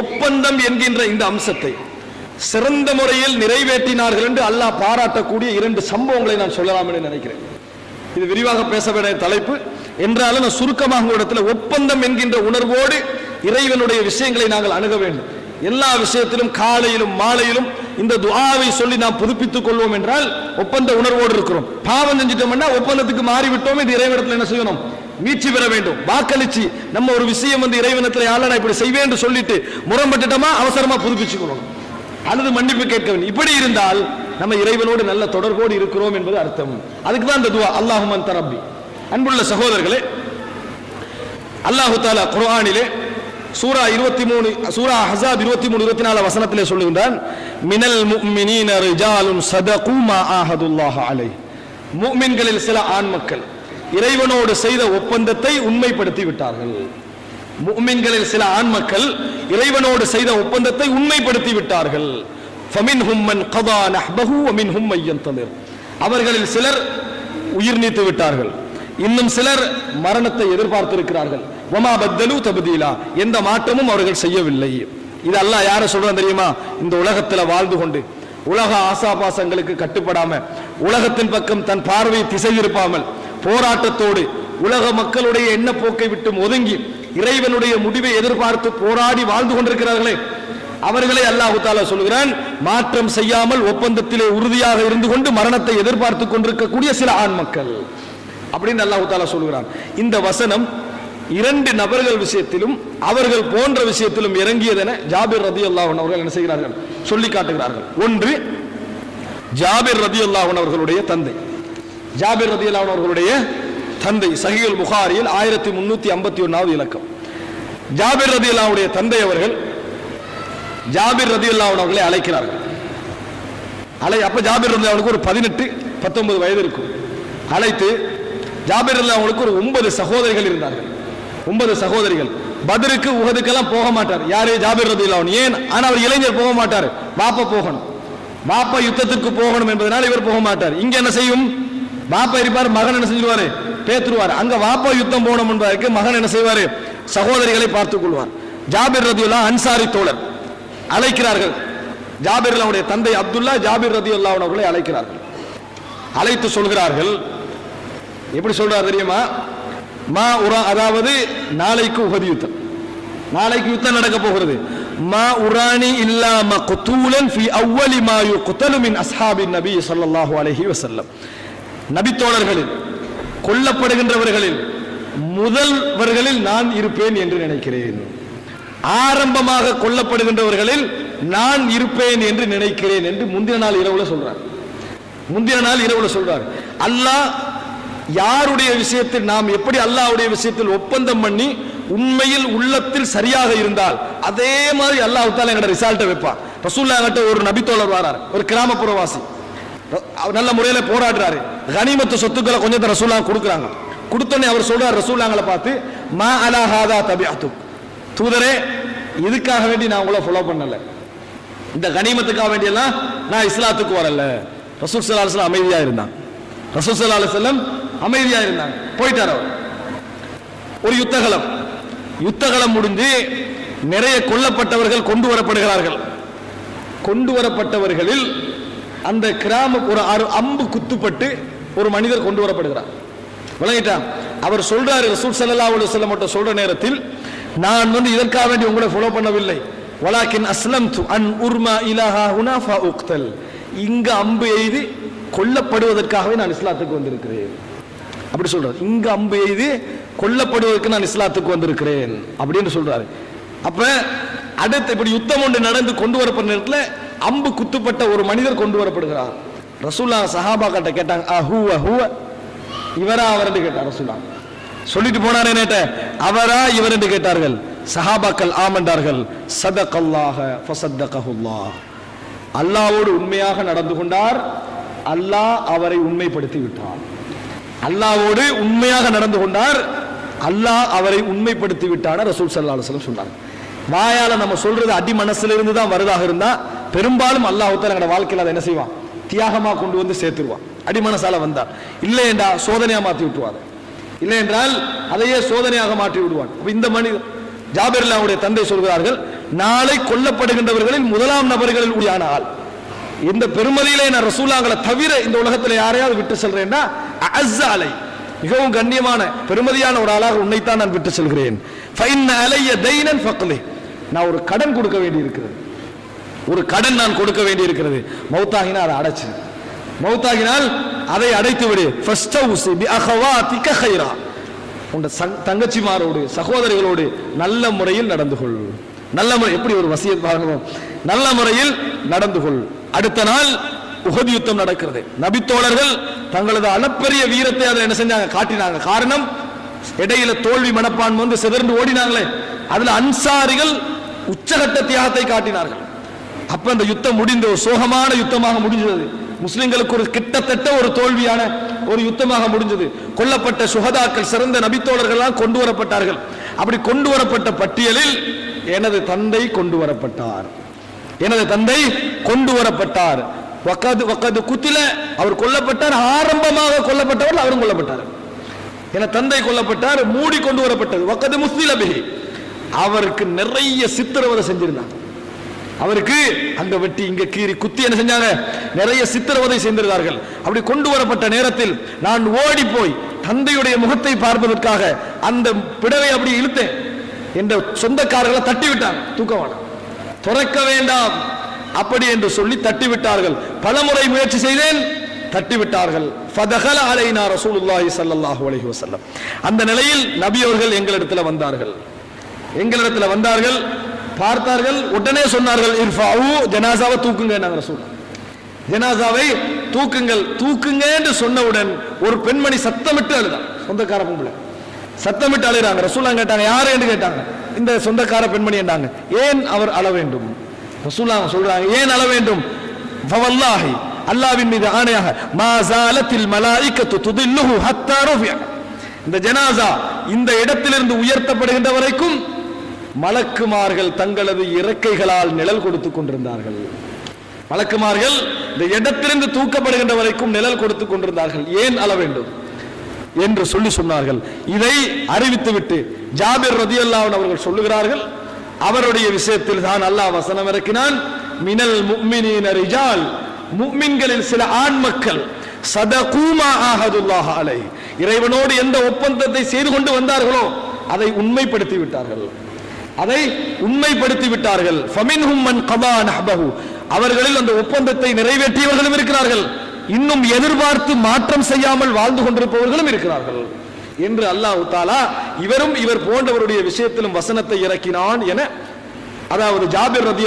ஒப்பந்தம் என்கின்ற இந்த அம்சத்தை சிறந்த முறையில் நிறைவேற்றினார்கள் என்று அல்லாஹ் பாராட்டக்கூடிய இரண்டு சம்பவங்களை நான் சொல்லலாம் என்று நினைக்கிறேன். இது விரிவாக பேச வேண்டிய தலைப்பு. என்றாலும் நான் சுருக்கமாக இடத்துல ஒப்பந்தம் என்கின்ற உணர்வோடு இறைவனுடைய விஷயங்களை நாங்கள் அணுக வேண்டும். எல்லா விஷயத்திலும் காலையிலும் மாலையிலும் இந்த துவாவை சொல்லி நாம் புதுப்பித்துக் கொள்வோம் என்றால் ஒப்பந்த உணர்வோடு இருக்கிறோம். பாவம் செஞ்சிட்டோம்னா ஒப்பந்தத்துக்கு மாறிவிட்டோம். இது இறைவனத்தில் என்ன செய்யணும்? மீட்சி பெற வேண்டும். வாக்களிச்சு நம்ம ஒரு விஷயம் வந்து இறைவனத்தில் யாழ நான் இப்படி செய்வேன் என்று சொல்லிட்டு முரம்பட்டுட்டோமா அவசரமா புதுப்பிச்சுக்கணும். அல்லது மன்னிப்பு கேட்க வேண்டும் இப்படி இருந்தால் நம்ம இறைவனோடு நல்ல தொடர்போடு இருக்கிறோம் என்பது அர்த்தம். அதுக்கு தான் இந்த துவா. அல்லாஹுமன் தரப்பி அன்புள்ள சகோதரர்களே அல்லாஹு தாலா குர்ஆனிலே சூரா இருபத்தி மூணு சூரா ஹசாப் இருபத்தி மூணு இருபத்தி நாலு வசனத்திலே சொல்லுகின்றான் மினல் முஃமினீன ரிஜாலும் சதகு மா ஆஹதுல்லாஹ அலை முஃமின்களில் சில ஆண் மக்கள் இறைவனோடு செய்த ஒப்பந்தத்தை உண்மைப்படுத்தி விட்டார்கள் முஃமின்களில் சில ஆண் மக்கள் இறைவனோடு செய்த ஒப்பந்தத்தை உண்மைப்படுத்தி விட்டார்கள் அவர்களில் சிலர் உயிர் நீத்து விட்டார்கள். இன்னும் சிலர் மரணத்தை எதிர்பார்த்திருக்கிறார்கள். ஒமா பத்தலு தபுதீலா. எந்த மாற்றமும் அவர்கள் செய்யவில்லை. இது அல்ல யார சொல்றான் தெரியுமா? இந்த உலகத்துல வாழ்ந்து கொண்டு. உலக ஆசாபாசங்களுக்கு கட்டுப்படாம உலகத்தின் பக்கம் தன் பார்வை திசை இருப்பாமல் போராட்டத்தோடு உலக மக்களுடைய எண்ணப்போக்கை விட்டு ஒதுங்கி இறைவனுடைய முடிவை எதிர்பார்த்து போராடி வாழ்ந்து கொண்டிருக்கிறார்களே. அவர்களை அல்லாஹு தாலா சொல்கிறான் மாற்றம் செய்யாமல் ஒப்பந்தத்திலே உறுதியாக இருந்து கொண்டு மரணத்தை எதிர்பார்த்து கொண்டிருக்கக்கூடிய சில ஆண் மக்கள். அப்படின்னு அல்லாஹு தாலா சொல்கிறான் இந்த வசனம் இரண்டு நபர்கள் விஷயத்திலும் அவர்கள் போன்ற விஷயத்திலும் இறங்கியதென ஜாபிர் ரதி அல்லாஹன் அவர்கள் என்ன செய்கிறார்கள்? சொல்லி காட்டுகிறார்கள். ஒன்று ஜாபிர் ரதி அல்லாஹன் அவர்களுடைய தந்தை. ஜாபிர் ரதி அவர்களுடைய தந்தை சஹியுல் புகாரியில் ஆயிரத்தி முன்னூத்தி ஐம்பத்தி ஒன்னாவது இலக்கம். ஜாபிர் ரதி அல்லாவுடைய தந்தை அவர்கள் ஜாபிர் ரதி அல்லாஹன் அவர்களை அழைக்கிறார்கள். அலை அப்ப ஜாபிர் ரதி அவனுக்கு ஒரு பதினெட்டு பத்தொன்பது வயது இருக்கும். அழைத்து ஜாபிர் ரதி அவங்களுக்கு ஒரு ஒன்பது சகோதரிகள் இருந்தார்கள். ஒன்பது சகோதரிகள். பதிலுக்கு உகதுக்கெல்லாம் போக மாட்டார். யாரு? ஜாபிர் ரதி அவன் ஏன்? ஆனா அவர் இளைஞர் போக மாட்டார். பாப்பா போகணும். வாப்பா யுத்தத்துக்கு போகணும் என்பதனால் இவர் போக மாட்டார். இங்க என்ன செய்யும்? பாப்பா இருப்பார் மகன் என்ன செஞ்சிருவாரு? பேத்துருவார். அங்க வாப்பா யுத்தம் போகணும் என்பதற்கு மகன் என்ன செய்வாரு? சகோதரிகளை பார்த்துக் கொள்வார். ஜாபிர் ரதியுல்லா அன்சாரி தோழர் அழைக்கிறார்கள். ஜாபிர் அவருடைய தந்தை அப்துல்லா ஜாபிர் ரதி அவர்களை அழைக்கிறார்கள். அழைத்து சொல்கிறார்கள். எப்படி சொல்றார் தெரியுமா? மா உரா அதாவது நாளைக்கு உகதி யுத்தம். நாளைக்கு யுத்தம் நடக்க போகிறது. மா உராணி இல்லாம குத்தூலன் ஃபி அவ்வலி மாயு குத்தலுமின் அஸ்ஹாபின் நபி ஸல்லல்லாஹு அலஹி வசல்லம் நபித்தோழர்களில் கொல்லப்படுகின்றவர்களில் முதல்வர்களில் நான் இருப்பேன் என்று நினைக்கிறேன். ஆரம்பமாக கொல்லப்படுகின்றவர்களில் நான் இருப்பேன் என்று நினைக்கிறேன் என்று முந்தின நாள் இரவுல சொல்றார். முந்தின நாள் இரவுல சொல்றார். அல்லாஹ் யாருடைய விஷயத்தில் நாம் எப்படி அல்லாஹ்வுடைய விஷயத்தில் ஒப்பந்தம் பண்ணி உண்மையில் உள்ளத்தில் சரியாக இருந்தால் அதே மாதிரி அல்லாஹ் தால எங்கட ரிசல்ட்டை வைப்பான். ரசூல்லா கிட்ட ஒரு நபித்தோழர் வரார் ஒரு கிராமப்புறவாசி. நல்ல முறையில் போராடுறாரு. கனிமத்து சொத்துக்களை கொஞ்சத்தை ரசூல்லா கொடுக்குறாங்க. கொடுத்தோன்னே அவர் சொல்றார் ரசூல்லாங்களை பார்த்து மா அலாஹாதா ஹாதா தூதரே இதுக்காக வேண்டி நான் உங்களை ஃபாலோ பண்ணல. இந்த கனிமத்துக்காக வேண்டியெல்லாம் நான் இஸ்லாத்துக்கு வரல. ரசூல் சல்லா அலுவலம் அமைதியாக இருந்தான். ரசூல் சல்லா அலுவலம் அமைதியாக இருந்தாங்க போயிட்டார் அவர். ஒரு யுத்தகலம். யுத்தகலம் முடிஞ்சு நிறைய கொல்லப்பட்டவர்கள் கொண்டு வரப்படுகிறார்கள். கொண்டு வரப்பட்டவர்களில் அந்த கிராம ஒரு அறு- அம்பு குத்துப்பட்டு ஒரு மனிதர் கொண்டு வரப்படுகிறார். விளங்கிட்டான் அவர் சொல்றாரு ரசூல் சல்லா அலைஹி வஸல்லம் மட்டும் சொல்ற நேரத்தில் நான் வந்து இதற்காக வேண்டி உங்களை ஃபாலோ பண்ணவில்லை. வலாக்கின் அஸ்லம் து அன் உர்மா இலாஹா உனாஃபா உக்தல். இங்கு அம்பு எய்து கொல்லப்படுவதற்காகவே நான் இஸ்லாத்துக்கு வந்திருக்கிறேன். அப்படி சொல்றாரு. இங்கு அம்பு எய்து கொல்லப்படுவதற்கு நான் இஸ்லாத்துக்கு வந்திருக்கிறேன். அப்படின்னு சொல்றாரு. அப்ப அடுத்து இப்படி யுத்தம் ஒன்று நடந்து கொண்டு வரப்படுற நேரத்தில் அம்பு குத்துப்பட்ட ஒரு மனிதர் கொண்டு வரப்படுகிறார். ரசூல்லா சஹாபா கிட்ட கேட்டாங்க அஹுவ ஹூவ இவரா அவர் என்று கேட்டார் ரசூல்லா சொல்லிட்டு போனாரே நேட்ட அவரா இவர் என்று கேட்டார்கள். சஹாபாக்கள் ஆமண்டார்கள். சதகல்லாக ஃபசத்தகஹுல்லா அல்லாவோடு உண்மையாக நடந்து கொண்டார். அல்லாஹ் அவரை உண்மைப்படுத்தி விட்டார் அல்லாவோடு உண்மையாக நடந்து கொண்டார். அல்லாஹ் அவரை உண்மைப்படுத்தி விட்டான. ரசூல் சல்லா அலுவலம் சொன்னார் வாயால நம்ம சொல்றது அடி மனசுல இருந்து தான் வருதாக இருந்தா பெரும்பாலும் அல்லாஹ் எங்களோட வாழ்க்கையில் அதை என்ன செய்வான்? தியாகமாக கொண்டு வந்து சேர்த்துருவான். அடிமனசால வந்தார். இல்லை என்றால் சோதனையாக மாற்றி விட்டுவார் இல்லை என்றால் அதையே சோதனையாக மாற்றி விடுவான். அப்ப இந்த மனிதர் ஜாபிர்லாவுடைய தந்தை சொல்கிறார்கள் நாளை கொல்லப்படுகின்றவர்களில் முதலாம் நபர்களில் உடையான ஆள். இந்த பெருமதியிலே நான் ரசூலாங்களை தவிர இந்த உலகத்தில் யாரையாவது விட்டு செல்றேன்னா அஸ்ஸ அலை. மிகவும் கண்ணியமான பெருமதியான ஒரு ஆளாக உன்னைத்தான் நான் விட்டு செல்கிறேன். அலைய தைனன் நான் ஒரு கடன் கொடுக்க வேண்டி இருக்கிறது ஒரு கடன் நான் கொடுக்க வேண்டி இருக்கிறது மௌத்தாகினா அதை அடைச்சு மௌத்தாகினால் அதை அடைத்து விடு உன் சங்- தங்கச்சிமாரோடு சகோதரிகளோடு நல்ல முறையில் நடந்து கொள். நல்ல முறை எப்படி ஒரு வசியத் பாருங்க. நல்ல முறையில் நடந்து கொள். அடுத்த நாள் உகதி யுத்தம் நடக்கிறது. நபித்தோழர்கள் தங்களது அளப்பரிய வீரத்தை அதை என்ன செஞ்சாங்க? காட்டினாங்க. காரணம் இடையில தோல்வி மனப்பான்மை வந்து சிதறந்து ஓடினாங்களே. அதுல அன்சாரிகள் உச்சகட்ட தியாகத்தை காட்டினார்கள். அப்ப அந்த யுத்தம் முடிந்த ஒரு சோகமான யுத்தமாக முடிஞ்சது. முஸ்லிம்களுக்கு ஒரு கிட்டத்தட்ட ஒரு தோல்வியான ஒரு யுத்தமாக முடிஞ்சது. கொல்லப்பட்ட சுகதாக்கள் சிறந்த நபித்தோழர்கள்லாம் கொண்டு வரப்பட்டார்கள். அப்படி கொண்டு வரப்பட்ட பட்டியலில் எனது தந்தை கொண்டு வரப்பட்டார். எனது தந்தை கொண்டு வரப்பட்டார். வக்கது வக்கது குத்தில அவர் கொல்லப்பட்டார். ஆரம்பமாக கொல்லப்பட்டவர் அவரும் கொல்லப்பட்டார். என தந்தை கொல்லப்பட்டார் மூடி கொண்டு வரப்பட்டது. வக்கது முஸ்லில அவருக்கு நிறைய சித்திரவதை செஞ்சிருந்தாங்க அவருக்கு அங்க வெட்டி இங்க கீறி குத்தி என்ன செஞ்சாங்க? நிறைய சித்திரவதை செய்திருந்தார்கள். அப்படி கொண்டு வரப்பட்ட நேரத்தில் நான் ஓடி போய் தந்தையுடைய முகத்தை பார்ப்பதற்காக அந்த பிடவை அப்படி இழுத்தேன். என்ற சொந்தக்காரர்களை தட்டி விட்டாங்க தூக்கவான துறக்க வேண்டாம். அப்படி என்று சொல்லி தட்டி விட்டார்கள் பலமுறை முயற்சி செய்தேன். தட்டி விட்டார்கள் ஃபதகல அலைனா ரசூலுல்லாஹி ஸல்லல்லாஹு அலைஹி வஸல்லம். அந்த நிலையில் நபி அவர்கள் எங்களிடத்தில் வந்தார்கள். எங்களிடத்தில் வந்தார்கள். பார்த்தார்கள் உடனே சொன்னார்கள் இர்ஃபாவு ஜனாசாவை தூக்குங்க நாங்கள் ரசூல். ஜனாசாவை தூக்குங்கள் தூக்குங்க என்று சொன்னவுடன் ஒரு பெண்மணி சத்தமிட்டு அழுதான் சொந்தக்கார பொம்பளை. சத்தமிட்டு அழுகிறாங்க. ரசூலா கேட்டாங்க யாரு? என்று கேட்டாங்க. இந்த சொந்தக்கார பெண்மணி என்றாங்க. ஏன் அவர் அழ வேண்டும்? ரசூலா சொல்றாங்க ஏன் அழ வேண்டும்? ஃபவல்லாஹி அல்லாவின் மீது ஆணையாக மாசாலத்தில் மலாய்க்கத்து துதில்லுஹு ஹத்தா ருஃபியா இந்த ஜனாசா இந்த இடத்திலிருந்து உயர்த்தப்படுகின்ற வரைக்கும் மலக்குமார்கள் தங்களது இறக்கைகளால் நிழல் கொடுத்துக் கொண்டிருந்தார்கள். மலக்குமார்கள் இந்த இடத்திலிருந்து தூக்கப்படுகின்ற வரைக்கும் நிழல் கொடுத்துக் கொண்டிருந்தார்கள். ஏன் அள வேண்டும்? என்று சொல்லி சொன்னார்கள். இதை அறிவித்துவிட்டு ஜாபிர் ரதியல்லாஹு அவர்கள் சொல்லுகிறார்கள் அவருடைய விஷயத்தில் தான் அல்லாஹ் வசனம் இறக்கினான். மினல் முக்மினின் ரிஜால் முக்மின்களில் சில ஆண் மக்கள் சதகூமா ஆஹதுல்லாஹ் அலை இறைவனோடு எந்த ஒப்பந்தத்தை செய்து கொண்டு வந்தார்களோ அதை உண்மைப்படுத்தி விட்டார்கள். அதை உண்மைப்படுத்தி விட்டார்கள் அவர்களில் அந்த ஒப்பந்தத்தை நிறைவேற்றியவர்களும் இருக்கிறார்கள். இன்னும் எதிர்பார்த்து மாற்றம் செய்யாமல் வாழ்ந்து கொண்டிருப்பவர்களும் இருக்கிறார்கள். என்று அல்லாஹ் தாலா இவரும் இவர் போன்றவருடைய விஷயத்திலும் வசனத்தை இறக்கினான் என அதாவது ஜாபிர் ரதி